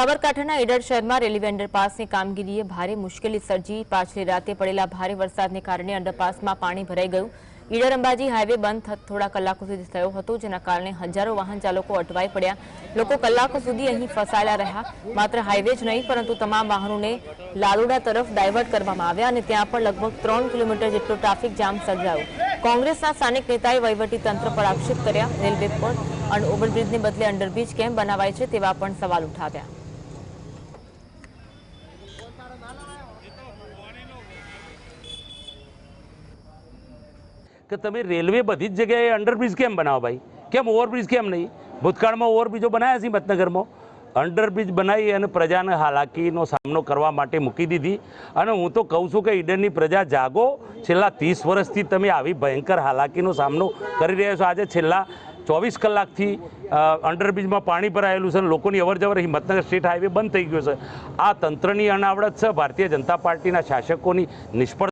સાબરકાંઠાના ઈડર શહેરમાં રેલવે અંડરપાસની કામગીરીએ ભારે મુશ્કેલી સર્જી. પાછલી રાતે પડેલા ભારે વરસાદને કારણે અંડરપાસમાં પાણી ભરાઈ ગયું. ઈડર અંબાજી હાઈવે બંધ થોડા કલાકો સુધી થયો હતો, જેના કારણે હજારો વાહન ચાલકો અટવાઈ પડ્યા. લોકો કલાકો સુધી અહીં ફસાયેલા રહ્યા. માત્ર હાઈવે જ નહીં, પરંતુ તમામ વાહનોને લાલુડા તરફ ડાયવર્ટ કરવામાં આવ્યા અને ત્યાં પણ લગભગ ત્રણ કિલોમીટર જેટલો ટ્રાફિક જામ સર્જાયો. કોંગ્રેસના સ્થાનિક નેતાએ તંત્ર પર આક્ષેપ કર્યા. રેલવે પર અને ઓવરબ્રિજને બદલે અંડરબ્રિજ કેમ બનાવાય છે તેવા પણ સવાલ ઉઠાવ્યા. કે તમે રેલવે બધી જ જગ્યાએ અંડરબ્રિજ કેમ બનાવો ભાઈ? કેમ ઓવરબ્રિજ કેમ નહીં? ભૂતકાળમાં ઓવરબ્રિજો બનાવ્યા છે મતનગરમાં. અંડરબ્રિજ બનાવી અને પ્રજાને હાલાકીનો સામનો કરવા માટે મૂકી દીધી. અને હું તો કહું છું કે ઈડરની પ્રજા જાગો. છેલ્લા ત્રીસ વર્ષથી તમે આવી ભયંકર હાલાકીનો સામનો કરી રહ્યા છો. આજે છેલ્લા ચોવીસ કલાકથી અંડરબ્રિજમાં પાણી ભરાયેલું છે અને લોકોની અવરજવર હિંમતનગર સ્ટેટ હાઈવે બંધ થઈ ગયો છે. આ તંત્રની અનાવડત છે. ભારતીય જનતા પાર્ટીના શાસકોની નિષ્ફળ